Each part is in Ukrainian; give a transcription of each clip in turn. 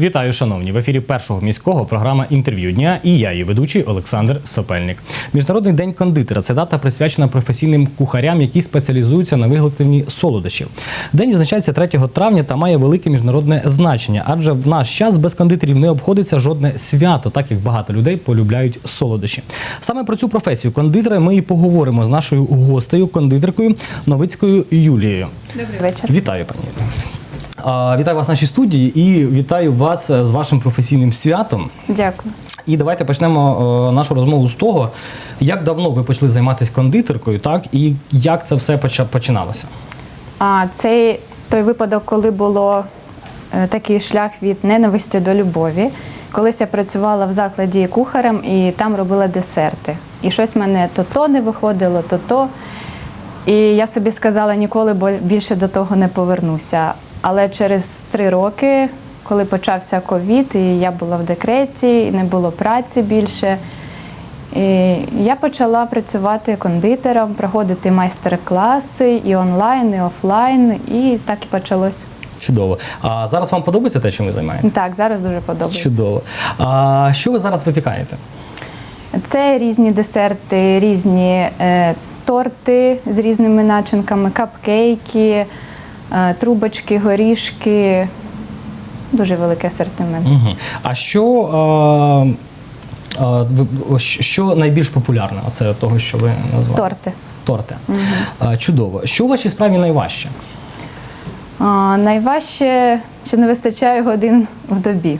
Вітаю, шановні! В ефірі першого міського програма інтерв'ю дня і я, її ведучий Олександр Сопельник. Міжнародний день кондитера це дата присвячена професійним кухарям, які спеціалізуються на виготовленні солодощів. День відзначається 3 травня та має велике міжнародне значення, адже в наш час без кондитерів не обходиться жодне свято, так як багато людей полюбляють солодощі. Саме про цю професію кондитера ми і поговоримо з нашою гостею, кондитеркою Новицькою Юлією. Добрий вечір. Вітаю, пані. Вітаю вас в нашій студії і вітаю вас е, з вашим професійним святом. Дякую. І давайте почнемо е, нашу розмову з того, як давно ви почали займатися кондитеркою, так і як це все починалося. А цей той випадок, коли було е, такий шлях від ненависті до любові. Колись я працювала в закладі кухарем і там робила десерти. І щось мене то то не виходило, то то. І я собі сказала, ніколи більше до того не повернуся. Але через три роки, коли почався ковід, і я була в декреті, і не було праці більше. І я почала працювати кондитером, проходити майстер-класи і онлайн, і офлайн, і так і почалось. Чудово. А зараз вам подобається те, чим ви займаєтесь? Так, зараз дуже подобається. Чудово. А що ви зараз випікаєте? Це різні десерти, різні е, торти з різними начинками, капкейки, трубочки, горішки. Дуже великий асортимент. Угу. А що, е, е, що найбільш популярне? Оце того, що ви назвали? Торти. Торти. Е, Чудово. Що у вашій справі найважче? А, найважче, що не вистачає годин в добі.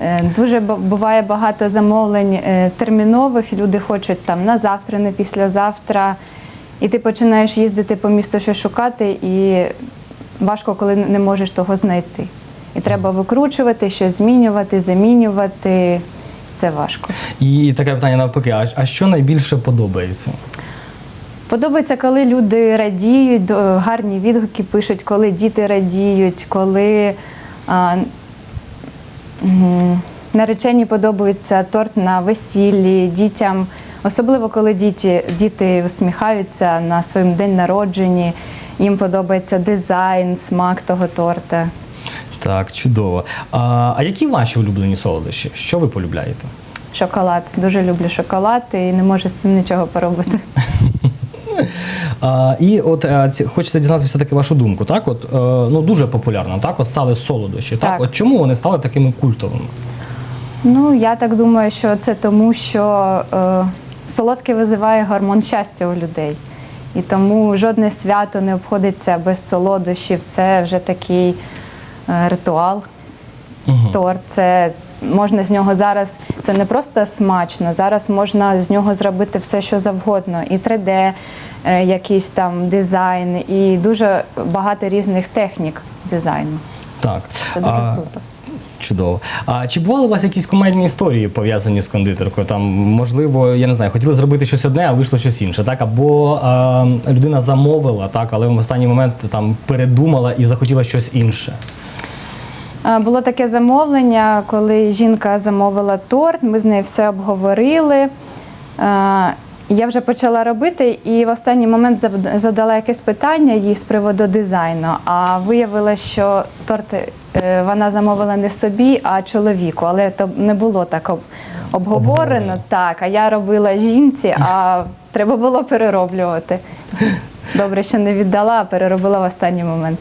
Е, Дуже буває багато замовлень е, термінових. Люди хочуть там на завтра, на післязавтра. І ти починаєш їздити по місту щось шукати, і важко, коли не можеш того знайти. І треба викручувати, щось змінювати, замінювати. Це важко. І таке питання навпаки: а, а що найбільше подобається? Подобається, коли люди радіють, гарні відгуки пишуть, коли діти радіють, коли а, наречені подобається торт на весіллі, дітям. Особливо, коли діти, діти усміхаються на своєму день народженні, їм подобається дизайн, смак того торта. Так, чудово. А, а які ваші улюблені солодощі? Що ви полюбляєте? Шоколад. Дуже люблю шоколад і не можу з цим нічого поробити. А, і от е, ці- хочеться дізнатися все-таки вашу думку. Так, от е, ну дуже популярно, так, от стали солодощі. Так? Так. от чому вони стали такими культовими? Ну, я так думаю, що це тому, що е, солодке визиває гормон щастя у людей. І тому жодне свято не обходиться без солодощів. Це вже такий е, ритуал. Торт. Це можна з нього зараз, це не просто смачно, зараз можна з нього зробити все, що завгодно. І 3D, е, якийсь там дизайн, і дуже багато різних технік дизайну. Так. Це дуже А, круто. Чудово. А чи бували у вас якісь комедні історії пов'язані з кондитеркою? Там, можливо, я не знаю, хотіли зробити щось одне, а вийшло щось інше, так? Або е, людина замовила, так, але в останній момент там передумала і захотіла щось інше. Було таке замовлення, коли жінка замовила торт, ми з нею все обговорили. Я вже почала робити, і в останній момент задала якесь питання їй з приводу дизайну. А виявилося, що торт е, вона замовила не собі, а чоловіку. Але то не було так обговорено. Обговорено. Так, а я робила жінці, а треба було перероблювати. Добре, що не віддала, а переробила в останній момент.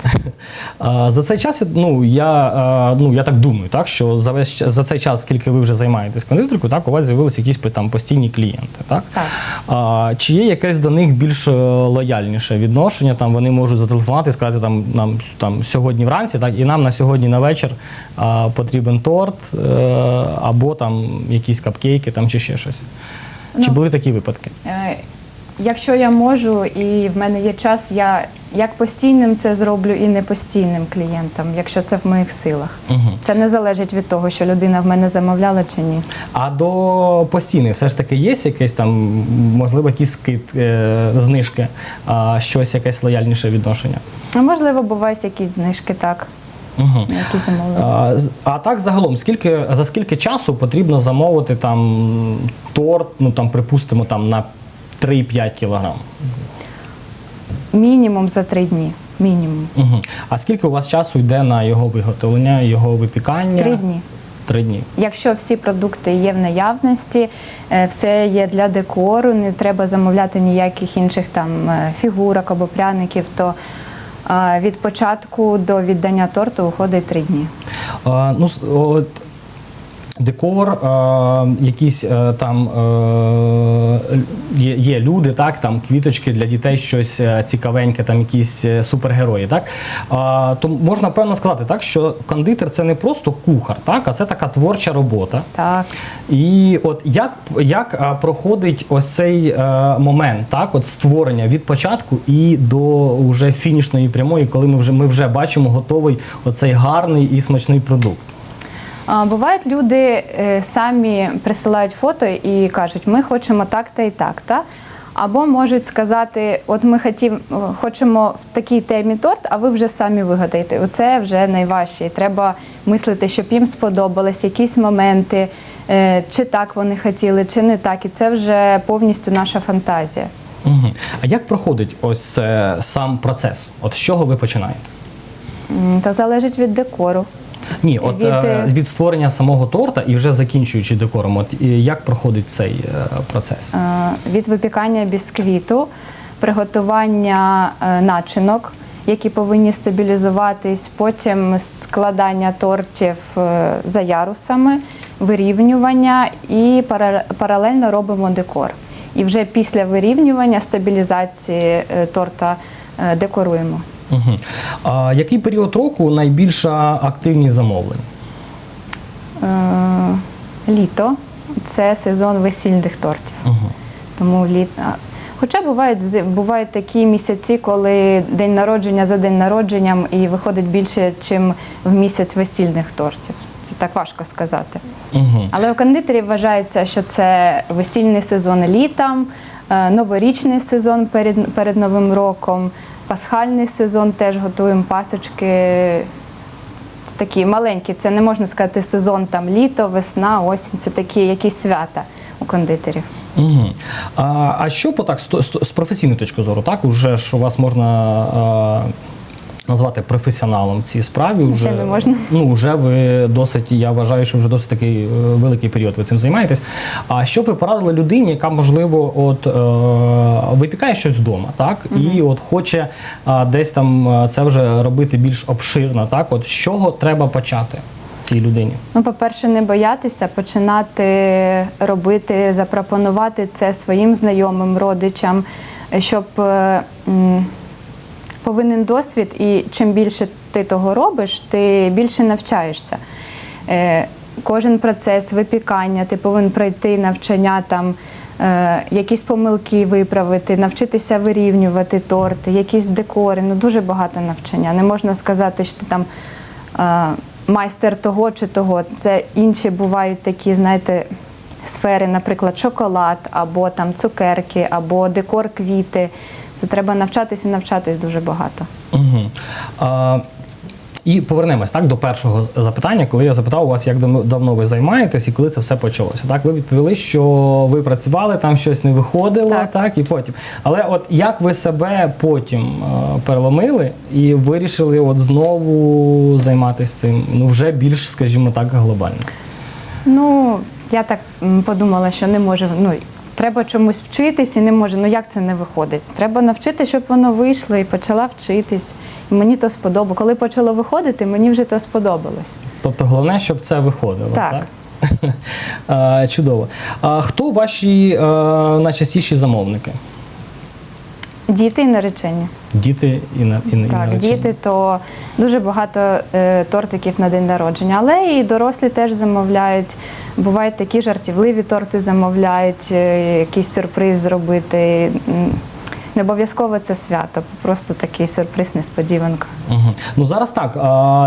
За цей час, ну я, е, ну я так думаю, так що за весь за цей час, скільки ви вже займаєтесь кондитеркою, так у вас з'явилися якісь там постійні клієнти, так? Так. А, чи є якесь до них більш е, лояльніше відношення? Там вони можуть зателефонувати і сказати там нам там сьогодні вранці, так і нам на сьогодні на вечір а, потрібен торт е, або там якісь капкейки, там чи ще щось. Чи Ну, були такі випадки? Якщо я можу і в мене є час, я як постійним це зроблю і не постійним клієнтам, якщо це в моїх силах. Угу. Це не залежить від того, що людина в мене замовляла чи ні. А до постійних все ж таки є якесь там, можливо, якийсь скид, е, знижки, а, щось якесь лояльніше відношення? А можливо, бувають якісь знижки, так, Угу. які замовлення. А, а так загалом, скільки за скільки часу потрібно замовити там торт, ну там припустимо там на 3-5 кілограм? Мінімум за три дні. мінімум. Угу. А скільки у вас часу йде на його виготовлення, його випікання? Три дні. Три дні. Якщо всі продукти є в наявності, е, все є для декору, не треба замовляти ніяких інших там е, фігурок або пряників, то від початку до віддання торту уходить три дні. А, ну, от, декор, а, якісь е, там е, є, є люди, так, там квіточки для дітей, щось е, цікавеньке, там якісь е, супергерої. Так? А, то можна певно сказати, так, що кондитер це не просто кухар, так, а це така творча робота. Так. І от як, як проходить ось цей е, момент, так, от створення від початку і до вже фінішної прямої, коли ми вже, ми вже бачимо готовий оцей гарний і смачний продукт. Бувають люди е, самі присилають фото і кажуть, ми хочемо так-та і так-та. Або можуть сказати, от ми хотім, хочемо в такій темі торт, а ви вже самі вигадаєте. Оце вже найважче. Треба мислити, щоб їм сподобались якісь моменти, е, чи так вони хотіли, чи не так. І це вже повністю наша фантазія. Угу. А як проходить ось е, сам процес? От з чого ви починаєте? То залежить від декору. Ні, от Від, від, е, від створення самого торта і вже закінчуючи декором, от і як проходить цей е, процес? Е, від випікання бісквіту, приготування е, начинок, які повинні стабілізуватись, потім складання тортів е, за ярусами, вирівнювання і пара- паралельно робимо декор. І вже після вирівнювання, стабілізації е, торта е, декоруємо. Угу. А який період року найбільша активність замовлень? Е, Літо це сезон весільних тортів. Угу. Тому літ. Хоча бувають бувають такі місяці, коли день народження за день народженням і виходить більше, ніж в місяць весільних тортів. Це так важко сказати. Угу. Але у кондитерів вважається, що це весільний сезон літом, е, новорічний сезон перед, перед Новим роком, пасхальний сезон теж готуємо пасочки. Такі маленькі, це не можна сказати сезон там літо, весна, осінь. Це такі якісь свята у кондитерів. Угу. А, а що по так з, з, з професійної точки зору, так уже ж у вас можна назвати професіоналом в цій справі. Ще не можна. Ну, вже ви досить, я вважаю, що вже досить такий е, великий період ви цим займаєтесь. А що б ви порадили людині, яка можливо от е, випікає щось вдома, так і от хоче а, десь там е, це вже робити більш обширно, так? От з чого треба почати цій людині? Ну, по-перше, не боятися починати робити, запропонувати це своїм знайомим, родичам, щоб е, повинен досвід, і чим більше ти того робиш, ти більше навчаєшся. Е, Кожен процес випікання, ти повинен пройти навчання там. е, Якісь помилки виправити, навчитися вирівнювати торти, якісь декори. Ну дуже багато навчання. Не можна сказати, що ти там е, майстер того чи того. Це інші бувають такі, знаєте, сфери, наприклад, шоколад, або там цукерки, або декор квіти. Це треба навчатися і навчатись дуже багато. Угу. А, і повернемось так до першого запитання, коли я запитав у вас, як давно ви займаєтесь і коли це все почалося. Так, ви відповіли, що ви працювали, там щось не виходило, так, Так. і потім. Але от як ви себе потім е, переломили і вирішили от знову займатися цим, ну вже більш, скажімо так, глобально. Ну, я так подумала, що не може. Ну, треба чомусь вчитись і не може. Ну як це не виходить? Треба навчити, щоб воно вийшло, і почала вчитись. І мені то сподобалося. Коли почало виходити, мені вже то сподобалось. Тобто головне, щоб це виходило. Так. Так. Чудово. А хто ваші е, найчастіші замовники? Діти і наречені. Діти і на і, і Так, наречені. діти то дуже багато е, тортиків на день народження, але і дорослі теж замовляють. Бувають такі жартівливі торти замовляють, е, якийсь сюрприз зробити. Не обов'язково це свято, просто такий сюрприз, несподіванка. Угу. Ну зараз так,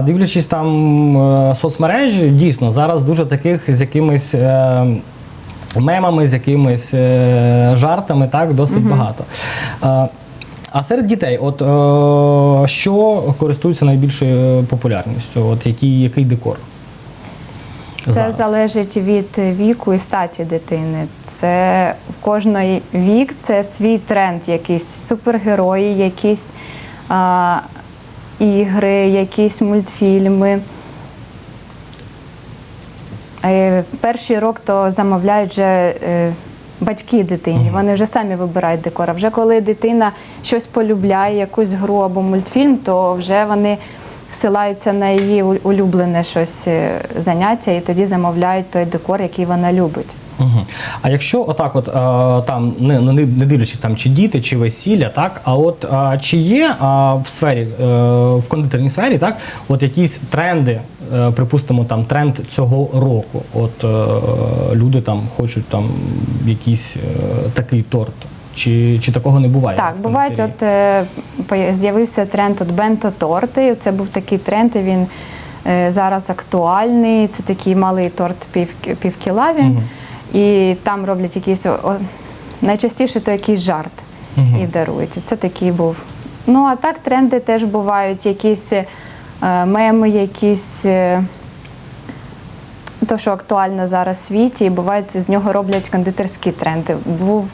дивлячись там е, соцмережі, дійсно зараз дуже таких з якимись. Мемами з якимись е, жартами, так, досить багато. Е, а серед дітей, от е, що користується найбільшою популярністю? От який, який декор? Це зараз? залежить від віку і статі дитини. Це в кожної вік це свій тренд, якийсь супергерої, якісь а, ігри, якісь мультфільми. Е, Перший рок то замовляють вже е, батьки дитині. Вони вже самі вибирають декор. А вже коли дитина щось полюбляє, якусь гру або мультфільм, то вже вони силаються на її улюблене щось е, заняття і тоді замовляють той декор, який вона любить. Угу. А якщо отак, от е, там не, не, не дивлячись там чи діти, чи весілля, так а от е, чи є е, в сфері, е, в кондитерній сфері, так, от якісь тренди, е, припустимо, там тренд цього року. От е, люди там хочуть там якийсь е, такий торт. Чи, чи такого не буває? Так, бувають, от е, з'явився тренд от бенто-торти. Це був такий тренд, і він е, зараз актуальний. Це такий малий торт пів, пів кіла він. І там роблять якийсь о, найчастіше то якийсь жарт і дарують. Це такий був. Ну а так тренди теж бувають, якісь е, меми, якісь. е, то, що актуально зараз в світі, і буває, з нього роблять кондитерські тренди. Був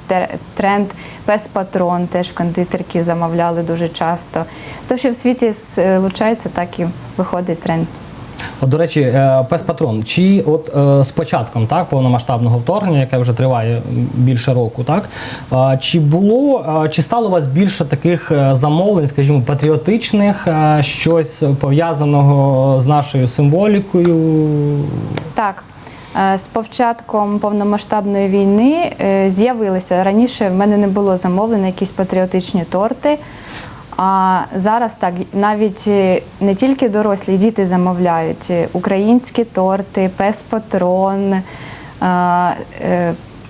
тренд пес патрон, теж кондитерки замовляли дуже часто. То, що в світі случається, так і виходить тренд. От, до речі, е, пес патрон. Чи от е, з початком так, повномасштабного вторгнення, яке вже триває більше року, так е, чи було, чи стало у вас більше таких замовлень, скажімо, патріотичних, щось пов'язаного з нашою символікою? Так. З початком повномасштабної війни з'явилися раніше. В мене не було замовлень на якісь патріотичні торти. А зараз так навіть е, не тільки дорослі діти замовляють е, українські торти, пес патрон, е,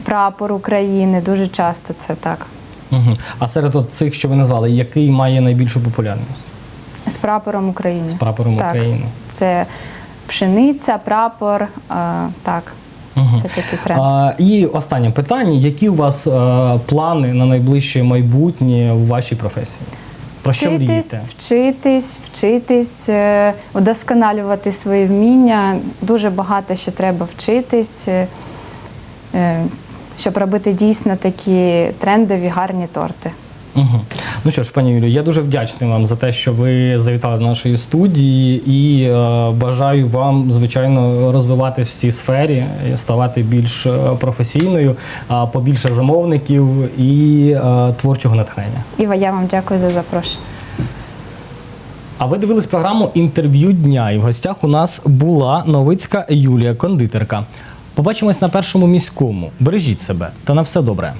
прапор України. Дуже часто це так. Угу. А серед от цих, що ви назвали, який має найбільшу популярність З прапором України. з прапором Так. України? Це пшениця, прапор. Так, це такий тренд. А, і останнє питання: які у вас плани на найближче майбутнє в вашій професії? Про що Вчитись, мрієте? вчитись, вчитись, е, удосконалювати свої вміння. Дуже багато ще треба вчитись, е, е, щоб робити дійсно такі трендові, гарні торти. Угу. Ну що ж, пані Юлію, я дуже вдячний вам за те, що ви завітали до нашої студії, і е, бажаю вам, звичайно, розвиватися в цій сфері, ставати більш е, професійною, а побільше замовників і е, творчого натхнення. Іва, я вам дякую за запрошення. А ви дивились програму інтерв'ю дня, і в гостях у нас була новицька Юлія Кондитерка. Побачимось на першому міському. Бережіть себе та на все добре.